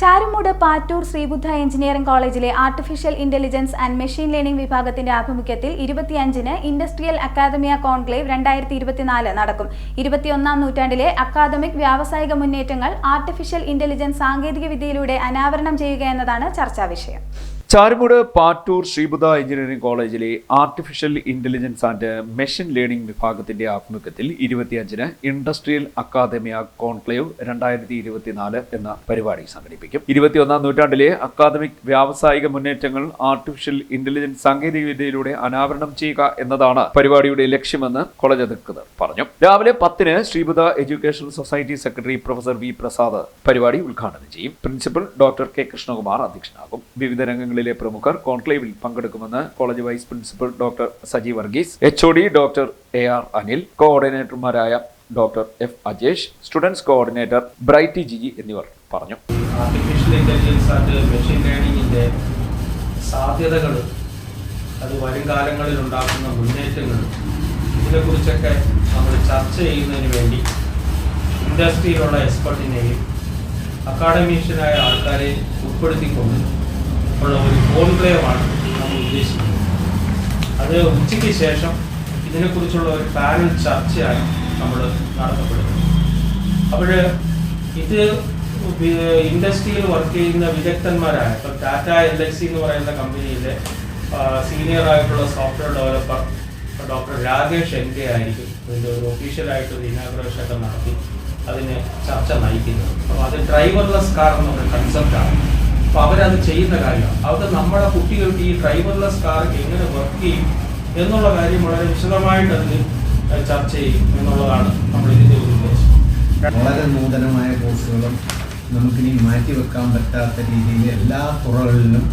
Charummood Pattoor Sreebuddha engineering കോളേജിലെ artificial intelligence and machine learning വിഭാഗത്തിന്റെ ആഭിമുഖ്യത്തിൽ ഇരുപത്തിയഞ്ചിന് ഇൻഡസ്ട്രിയൽ അക്കാദമിയ കോൺക്ലേവ് രണ്ടായിരത്തി ഇരുപത്തിനാല് നടക്കും. ഇരുപത്തിയൊന്നാം നൂറ്റാണ്ടിലെ അക്കാദമിക് വ്യാവസായിക മുന്നേറ്റങ്ങൾ ആർട്ടിഫിഷ്യൽ ഇന്റലിജൻസ് സാങ്കേതികവിദ്യയിലൂടെ അനാവരണം ചെയ്യുക എന്നതാണ് ചർച്ചാ വിഷയം. ചാരുമൂട് പാറ്റൂർ ശ്രീബുദ്ധ എഞ്ചിനീയറിംഗ് കോളേജിലെ artificial intelligence and machine learning വിഭാഗത്തിന്റെ ആഭിമുഖ്യത്തിൽ ഇരുപത്തിയഞ്ചിന് ഇൻഡസ്ട്രിയൽ അക്കാദമിയ കോൺക്ലേവ് രണ്ടായിരത്തി ഇരുപത്തിനാല് എന്ന പരിപാടി സംഘടിപ്പിക്കും. ഇരുപത്തിയൊന്നാം നൂറ്റാണ്ടിലെ അക്കാദമിക് വ്യാവസായിക മുന്നേറ്റങ്ങൾ ആർട്ടിഫിഷ്യൽ ഇന്റലിജൻസ് സാങ്കേതികവിദ്യയിലൂടെ അനാവരണം ചെയ്യുക എന്നതാണ് പരിപാടിയുടെ ലക്ഷ്യമെന്ന് കോളേജ് അധികൃതർ പറഞ്ഞു. രാവിലെ പത്തിന് Sreebuddha education society secretary professor V Prasad പരിപാടി ഉദ്ഘാടനം ചെയ്യും. പ്രിൻസിപ്പൽ ഡോക്ടർ കെ കൃഷ്ണകുമാർ അധ്യക്ഷനാകും. വിവിധ രംഗങ്ങളിലെ പ്രമുഖർ കോൺക്ലേവിൽ പങ്കെടുക്കുമെന്ന് college vice principal doctor Saji Varghese H O D doctor A R Anil കോർഡിനേറ്റർമാരായ doctor F Ajesh students coordinator Brighty Jiji എന്നിവർ പറഞ്ഞു. ആർട്ടിഫിഷ്യൽ ഇന്റലിജൻസ് ആൻഡ് മെഷീൻ ലേണിങ്ങിന്റെ സാധ്യതകൾ അത് വരും കാലങ്ങളിൽ ഉണ്ടാക്കുന്ന മുന്നേറ്റങ്ങൾ ഇതിനെക്കുറിച്ചൊക്കെ നമ്മൾ ചർച്ച ചെയ്യുന്നതിന് വേണ്ടി ഇൻഡസ്ട്രിയിലുള്ള എക്സ്പെർട്ടിനെയും അക്കാഡമീഷ്യനായ ആൾക്കാരെ ഉൾപ്പെടുത്തിക്കൊണ്ട് ഉള്ള ഒരു കോൺക്ലേവാണ് നമ്മൾ ഉദ്ദേശിക്കുന്നത്. അത് ഉച്ചയ്ക്ക് ശേഷം ഇതിനെക്കുറിച്ചുള്ള ഒരു പാനൽ ചർച്ചയാണ് നമ്മൾ നടത്തപ്പെടുന്നത്. അപ്പോൾ ഇത് ഇൻഡസ്ട്രിയിൽ വർക്ക് ചെയ്യുന്ന വിദഗ്ധന്മാരായ ഇപ്പം ടാറ്റ എൽ ഐ സി എന്ന് പറയുന്ന കമ്പനിയിലെ സീനിയർ ആയിട്ടുള്ള software developer doctor Rakesh N K ആയിരിക്കും. ഇതിന്റെ ഒരു ഒഫീഷ്യലായിട്ട് ഒരു ഇനാഗ്രേഷൻ നടത്തി അതിന് ചർച്ച നയിക്കുന്നത്. അപ്പോൾ അത് ഡ്രൈവർലെസ് കാർ എന്നുള്ള കൺസെപ്റ്റാണ് അപ്പോൾ അവരത് ചെയ്യുന്ന കാര്യമാണ്. അത് നമ്മുടെ കുട്ടികൾക്ക് ഈ ഡ്രൈവർലെസ് കാർ എങ്ങനെ വർക്ക് ചെയ്യും എന്നുള്ള കാര്യം വളരെ വിശദമായിട്ട് അതിൽ ചർച്ച ചെയ്യും എന്നുള്ളതാണ് നമ്മൾ ഇതിന്റെ ഒരു ഉദ്ദേശം. വളരെ നൂതനമായ കോഴ്സുകളും നമുക്കിനി മാറ്റിവെക്കാൻ പറ്റാത്ത രീതിയിൽ എല്ലാ തുറകളിലും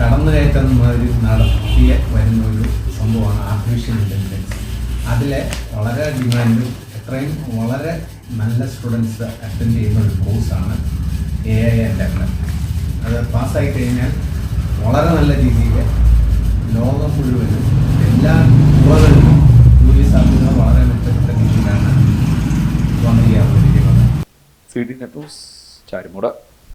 കടന്നുകയറ്റം മാതിരി നടത്തിയ വരുന്ന ഒരു സംഭവമാണ് ആർട്ടിഫിഷ്യൽ ഇന്റലിജൻസ് അതിലെ വളരെ ഡിമാൻഡും എത്രയും വളരെ നല്ല സ്റ്റുഡൻസ് അറ്റൻഡ് ചെയ്യുന്ന ഒരു കോഴ്സാണ് എ ഐ ആൻഡ് എം പാസ്സായി കഴിഞ്ഞാൽ വളരെ നല്ല രീതിയിൽ ലോകം മുഴുവനും എല്ലാ യുവകളിലും ജോലി സാധ്യത വളരെ മെച്ചപ്പെട്ട രീതിയിലാണ് വന്നിരിക്കുന്നത്. സി